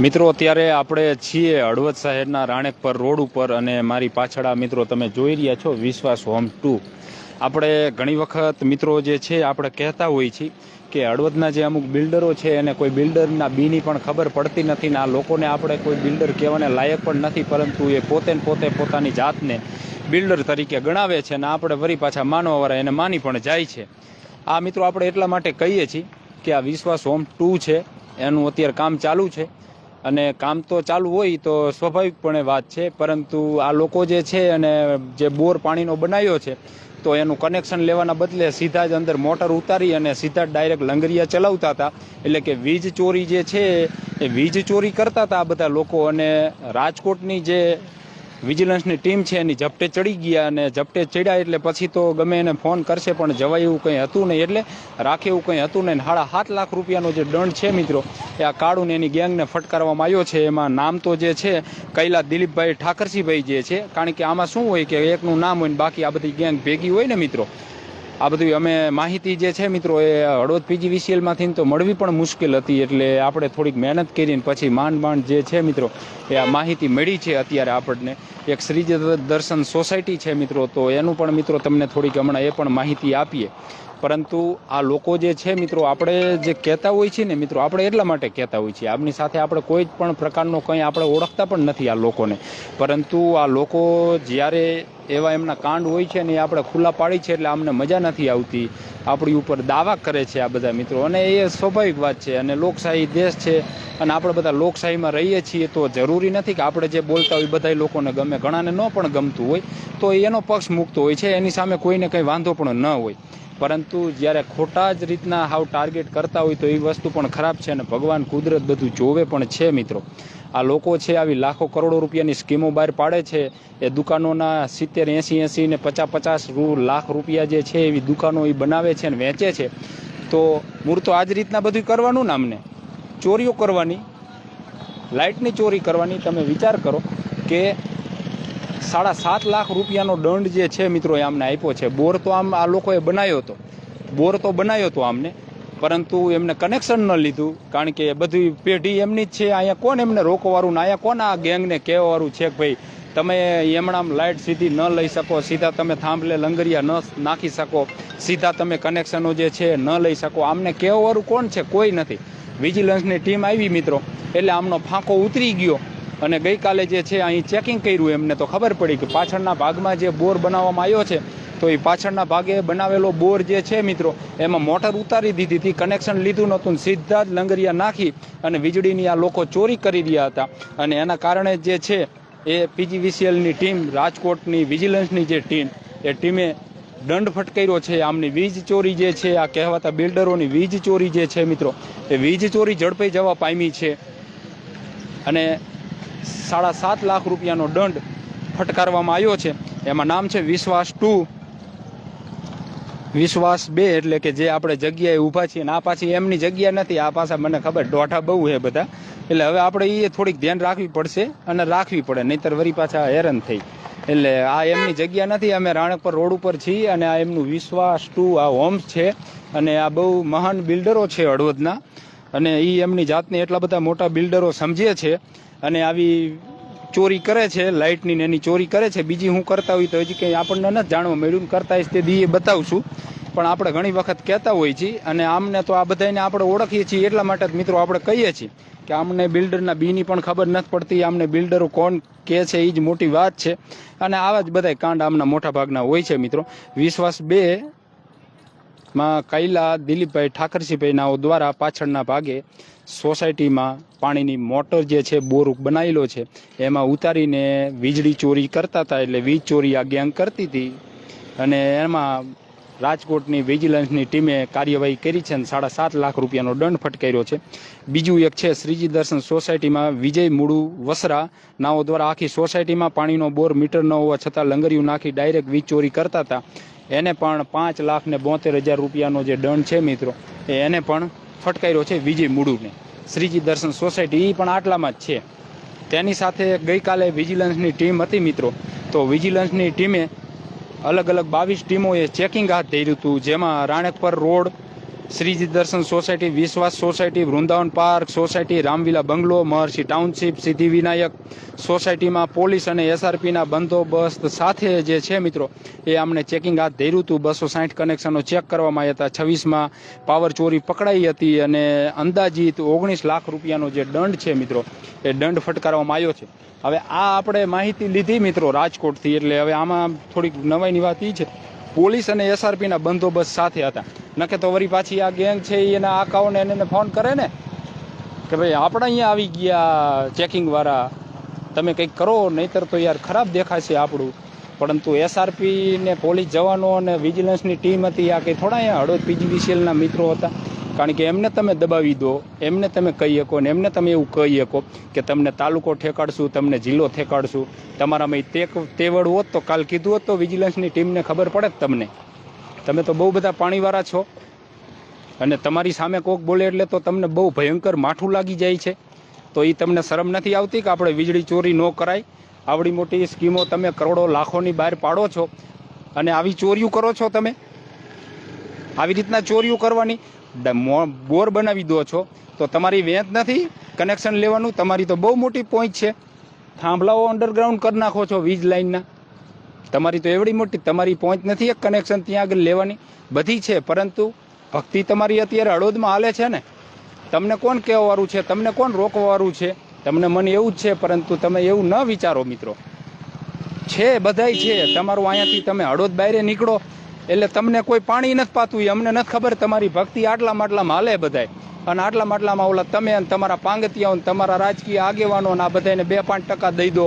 મિત્રો, અત્યારે આપણે છીએ હળવદ શહેરના રાણેકપર રોડ ઉપર અને મારી પાછળ આ મિત્રો તમે જોઈ રહ્યા છો, વિશ્વાસ હોમ ટુ. આપણે ઘણી વખત મિત્રો જે છે, આપણે કહેતા હોઈએ છીએ કે હળવદના જે અમુક બિલ્ડરો છે, એને કોઈ બિલ્ડરના બીની પણ ખબર પડતી નથી ને આ લોકોને આપણે કોઈ બિલ્ડર કહેવાને લાયક પણ નથી, પરંતુ એ પોતે પોતે પોતાની જાતને બિલ્ડર તરીકે ગણાવે છે અને આપણે ફરી પાછા માનવાવાળા એને માની પણ જાય છે. આ મિત્રો, આપણે એટલા માટે કહીએ છીએ કે આ વિશ્વાસ હોમ ટુ છે, એનું અત્યારે કામ ચાલુ છે. અને કામ તો ચાલુ હોય તો સ્વાભાવિકપણે વાત છે, પરંતુ આ લોકો જે છે અને જે બોર પાણીનો બનાવ્યો છે, તો એનું કનેક્શન લેવાના બદલે સીધા જ અંદર મોટર ઉતારી અને સીધા જ ડાયરેક્ટ લંગરિયા ચલાવતા હતા. એટલે કે વીજ ચોરી જે છે, એ વીજ ચોરી કરતા હતા આ બધા લોકો અને રાજકોટની જે વિજિલન્સની ટીમ છે, એની ઝપટે ચડી ગયા અને ઝપટે ચડ્યા એટલે પછી તો ગમે એને ફોન કરશે, પણ જવાય એવું કંઈ હતું નહીં. એટલે રાખે એવું કંઈ હતું નહીં. સાડા સાત લાખ રૂપિયાનો જે દંડ છે મિત્રો, એ આ કાળુને એની ગેંગને ફટકારવામાં આવ્યો છે. એમાં નામ તો જે છે કૈલા દિલીપભાઈ ઠાકરસિંહભાઈ જે છે. કારણ કે આમાં શું હોય કે એકનું નામ હોય ને બાકી આ બધી ગેંગ ભેગી હોય ને મિત્રો આ બધી અમે માહિતી જે છે મિત્રો એ હળવદ પીજીવીસીએલમાંથી તો મળવી પણ મુશ્કેલ હતી એટલે આપણે થોડીક મહેનત કરીને પછી માંડ માંડ જે છે મિત્રો એ આ માહિતી મળી છે અત્યારે આપણને. એક શ્રી દર્શન સોસાયટી છે મિત્રો, તો એનું પણ મિત્રો તમને થોડીક હમણાં એ પણ માહિતી આપીએ. પરંતુ આ લોકો જે છે મિત્રો, આપણે જે કહેતા હોય છે ને મિત્રો, આપણે એટલા માટે કહેતા હોય છીએ. આપની સાથે આપણે કોઈ પણ પ્રકારનો કંઈ આપણે ઓળખતા પણ નથી આ લોકોને. પરંતુ આ લોકો જ્યારે એવા એમના કાંડ હોય છે ને એ આપણે ખુલ્લા પાડી છે એટલે અમને મજા નથી આવતી. આપણી ઉપર દાવા કરે છે આ બધા મિત્રો. અને એ સ્વાભાવિક વાત છે. અને લોકશાહી દેશ છે અને આપણે બધા લોકશાહીમાં રહીએ છીએ તો જરૂરી નથી કે આપણે જે બોલતા હોય બધા લોકોને ગમે. ઘણાને ન પણ ગમતું હોય તો એનો પક્ષ મૂકતો હોય છે. એની સામે કોઈને કંઈ વાંધો પણ ન હોય. પરંતુ જ્યારે ખોટા જ રીતના હાવ ટાર્ગેટ કરતા હોય તો એ વસ્તુ પણ ખરાબ છે અને ભગવાન કુદરત બધું જોવે પણ છે મિત્રો. આ લોકો છે આવી લાખો કરોડો રૂપિયાની સ્કીમો બહાર પાડે છે. એ દુકાનોના સિત્તેર, એંસી એંસી ને પચાસ પચાસ લાખ રૂપિયા જે છે એવી દુકાનો એ બનાવે છે અને વેચે છે. તો મૂળ તો આ જ રીતના બધું કરવાનું ને અમને ચોરીઓ કરવાની, લાઇટની ચોરી કરવાની તમે વિચાર કરો કે સાડા સાત લાખ રૂપિયાનો દંડ જે છે મિત્રો એ આમને આપ્યો છે. બોર તો આમ આ લોકોએ બનાવ્યો હતો. બોર તો બનાવ્યો હતો આમને, પરંતુ એમને કનેક્શન ન લીધું, કારણ કે બધી પેઢી એમની જ છે. અહીંયા કોણ એમને રોકવાળું ને અહીંયા કોણ આ ગેંગને કહેવાવાળું છે કે ભાઈ, તમે એમણામ લાઇટ સીધી ન લઈ શકો, સીધા તમે થાંભલે લંગરિયા ન નાખી શકો, સીધા તમે કનેક્શનો જે છે ન લઈ શકો. આમને કહેવાવાળું કોણ છે? કોઈ નથી. વિજિલન્સની ટીમ આવી મિત્રો. એટલે આમનો ફાંકો ઉતરી ગયો. અને ગઈકાલે જે છે, અહીં ચેકિંગ કર્યું એમને તો ખબર પડી કે પાછળના ભાગમાં જે બોર બનાવવામાં આવ્યો છે, તો એ પાછળના ભાગે બનાવેલો બોર જે છે મિત્રો, એમાં મોટર ઉતારી દીધી હતી કનેક્શન લીધું નહોતું, સીધા જ લંગરિયા નાખી અને વીજળીની આ લોકો ચોરી કરી રહ્યા હતા. અને એના કારણે જે છે, એ પીજીવીસીએલની ટીમ, રાજકોટની વિજિલન્સની જે ટીમ, એ ટીમે દંડ ફટકાર્યો છે. આમની વીજ ચોરી જે છે, આ કહેવાતા બિલ્ડરોની વીજ ચોરી જે છે મિત્રો, એ વીજ ચોરી ઝડપાઈ જવા પામી છે. અને સાડા સાત લાખ રૂપિયાનો દંડ ફટકારવામાં આવ્યો છે. એમાં નામ છે વિશ્વાસ ટુ. વિશ્વાસ બે એટલે કે જે આપણે જગ્યાએ ઊભા છીએ ને આ પાછી એમની જગ્યા નથી, આ પાછા મને ખબર, દોઢા બહુ છે બધા. એટલે હવે આપણે એ થોડીક ધ્યાન રાખવી પડશે અને રાખવી પડે, નહીતર વરી પાછા હેરાન થઈ. એટલે આ એમની જગ્યા નથી, અમે રાણકપર રોડ ઉપર છીએ અને આ એમનું વિશ્વાસ ટુ આ હોમ્સ છે અને આ બહુ મહાન બિલ્ડરો છે હળવદના. અને એ એમની જાતને એટલા બધા મોટા બિલ્ડરો સમજે છે અને આવી ચોરી કરે છે, લાઇટની ને એની ચોરી કરે છે. બીજી હું કરતા હોય તો હજી કંઈ આપણને નથી જાણવા મળ્યું. કરતા હોય તે દીએ બતાવશું. પણ આપણે ઘણી વખત કહેતા હોઈએ છીએ અને આમને તો આ બધાને આપણે ઓળખીએ છીએ એટલા માટે જ મિત્રો આપણે કહીએ છીએ કે આમને બિલ્ડરના બીની પણ ખબર નથી પડતી, આમને બિલ્ડરો કોણ કે છે એ જ મોટી વાત છે. અને આવા જ બધા કાંડ આમના મોટા ભાગના હોય છે મિત્રો. વિશ્વાસ બે માં કૈલા, દિલીપભાઈ ઠાકરસિંહભાઈનાઓ દ્વારા પાછળના ભાગે સોસાયટીમાં પાણીની મોટર જે છે બોર બનાવેલો છે. એમાં ઉતારીને વીજળી ચોરી કરતા હતા એટલે વીજ ચોરી આ ગેંગ કરતી હતી અને એમાં રાજકોટની વિજિલન્સની ટીમે કાર્યવાહી કરી છે અને સાડા સાત લાખ રૂપિયાનો દંડ ફટકાર્યો છે. બીજું એક છે શ્રીજી દર્શન સોસાયટીમાં વિજય મુડુ વસરા નાઓ દ્વારા આખી સોસાયટીમાં પાણીનો બોર મીટર ન હોવા છતાં લંગરિયું નાખી ડાયરેક્ટ વીજ ચોરી કરતા હતા. એને પણ પાંચ લાખ ને બોતેર હજાર રૂપિયાનો જે દંડ છે મિત્રો એને પણ ફટકાર્યો છે વિજય મુડુને. શ્રીજી દર્શન સોસાયટી એ પણ આટલામાં જ છે. તેની સાથે ગઈકાલે વિજિલન્સની ટીમ હતી મિત્રો, તો વિજિલન્સની ટીમે અલગ અલગ બાવીસ ટીમોએ ચેકિંગ હાથ ધર્યું હતું, જેમાં Ranekpar road Shriji Darshan society, Vishwas society, Vrindavan park, society, Ramvila bungalow, Maharshi township Siddhivinayak સોસાયટીમાં પોલીસ અને એસઆરપીના બંદોબસ્ત સાથે જે છે મિત્રો, એ અમને ચેકિંગ હાથ ધર્યું હતું. બસો સાઠ કનેક્શનો ચેક કરવામાં આવ્યા હતા. છવ્વીસમાં પાવર ચોરી પકડાઈ હતી અને અંદાજિત ઓગણીસ લાખ રૂપિયાનો જે દંડ છે મિત્રો, એ દંડ ફટકારવામાં આવ્યો છે. હવે આ આપણે માહિતી લીધી મિત્રો રાજકોટથી, એટલે હવે આમાં થોડીક નવાઈની વાત એ છે. પોલીસ અને એસઆરપીના બંદોબસ્ત સાથે હતા. નકે તો વળી પાછી આ ગેંગ છે એના આકાઓને એને ફોન કરે ને, કે ભાઈ આપણે અહીંયા આવી ગયા ચેકિંગવાળા તમે કંઈક કરો, નહીતર તો યાર ખરાબ દેખાશે આપણું. પરંતુ એસઆરપી ને પોલીસ જવાનો અને વિજિલન્સની ટીમ હતી, આ કંઈ થોડા અહીંયા હળવદ પીજીવીસીએલના મિત્રો હતા. કારણ કે એમને તમે દબાવી દો, એમને તમે કહી શકો ને એમને તમે એવું કહી શકો કે તમને તાલુકો ઠેકાડશું, તમને જિલ્લો ઠેકાડશું. તમારામાં તે તેવડ હોત તો કાલ કીધું હોત તો વિજિલન્સની ટીમને ખબર પડે જ તમને. તમે તો બહુ બધા પાણીવાળા છો. અને તમારી સામે કોક બોલે એટલે તો તમને બહુ ભયંકર માઠું લાગી જાય છે. તો એ તમને શરમ નથી આવતી કે આપણે વીજળી ચોરી ન કરાય? આવડી મોટી સ્કીમો તમે કરોડો લાખોની બહાર પાડો છો. અને આવી ચોરીઓ કરો છો તમે? આવી રીતના ચોરીઓ કરવાની? બોર બનાવી દો છો, તો તમારી વેંત નથી કનેક્શન લેવાનું, તમારી તો બહુ મોટી પોઈન્ટ છે. થાંભલાઓ અંડરગ્રાઉન્ડ કરી નાખો છો વીજ લાઇનના તમારી તો એવડી મોટી, તમારી પોઈન્ટ નથી એક કનેક્શન ત્યાં આગળ લેવાની, બધી છે, પરંતુ ભક્તિ તમારી અત્યારે હળોદમાં હાલે છે ને? તમને કોણ કહેવાવાળું છે, તમને કોણ રોકવાવાળું છે? તમને મને એવું જ છે, પરંતુ તમે એવું ન વિચારો, મિત્રો. છે, બધાય છે, તમારું અહીંયાથી તમે હળોદ બહાર નીકળો એટલે તમને કોઈ પાણી નથી પાતું, એ અમને નથી ખબર, તમારી ભક્તિ આટલા માટલામાં હાલે બધાય. અને આટલા માટલામાં ઓલા તમે અને તમારા પાંગતિયાઓ અને તમારા રાજકીય આગેવાનો આ બધાને બે પાંચ ટકા દઈ દો.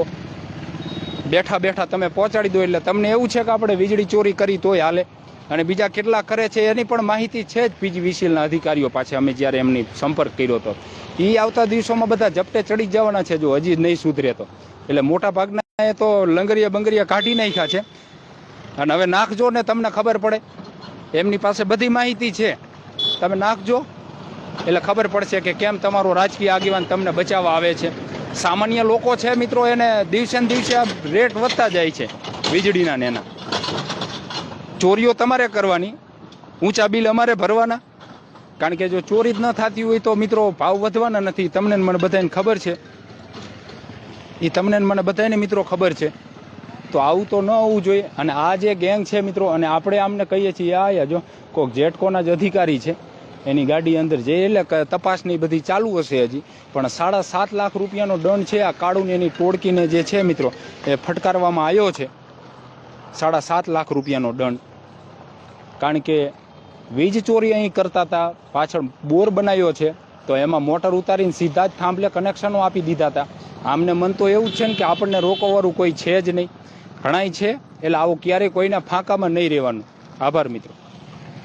બેઠા બેઠા તમે પહોંચાડી દો, એટલે તમને એવું છે કે આપણે વીજળી ચોરી કરી તોય હાલે. અને બીજા કેટલા કરે છે, એની પણ માહિતી છે જ પીજીવીસીએલના અધિકારીઓ પાસે, અમે જ્યારે એમની સંપર્ક કર્યો હતો. એ આવતા દિવસોમાં બધા ઝપટે ચડી જવાના છે, જો હજી નહીં સુધરે તો. એટલે મોટા ભાગના એ તો લંગરિયા બંગરિયા કાઢી નાખ્યા છે. અને હવે નાખજો ને તમને ખબર પડે. એમની પાસે બધી માહિતી છે. તમે નાખજો. એટલે ખબર પડશે કે કેમ તમારો રાજકીય આગેવાન તમને બચાવવા આવે છે. સામાન્ય લોકો છે મિત્રો એને દિવસે ને દિવસે રેટ વધતા જાય છે, વીજળીના ને એના. ચોરીઓ તમારે કરવાની. ઊંચા બિલ અમારે ભરવાના. કારણ કે જો ચોરી જ ન થતી હોય તો મિત્રો ભાવ વધવાના નથી. તમને મને બધાને ખબર છે. એ તમને મને બધાને મિત્રો ખબર છે. તો આવું તો ન હોવું જોઈએ. અને આ જે ગેંગ છે મિત્રો, અને આપણે આમને કહીએ છીએ, આ જો, કોક જેટકોના જ અધિકારી છે, એની ગાડી અંદર જે એટલે તપાસની બધી ચાલુ હશે હજી. પણ સાડા સાત લાખ રૂપિયાનો દંડ છે, આ કાળુને એની ટોળકીને જે છે મિત્રો, એ ફટકારવામાં આવ્યો છે. સાડા સાત લાખ રૂપિયાનો દંડ. કારણ કે વીજ ચોરી અહીં કરતા હતા પાછળ બોર બનાવ્યો છે, તો એમાં મોટર ઉતારીને સીધા જ થાંભલે કનેક્શનો આપી દીધા હતા આમને મન તો એવું જ છે ને કે આપણને રોકવાવાળું કોઈ છે જ નહીં. ઘણાય છે એટલે આવું ક્યારેય કોઈના ફાંકામાં નહીં રહેવાનું. આભાર મિત્રો.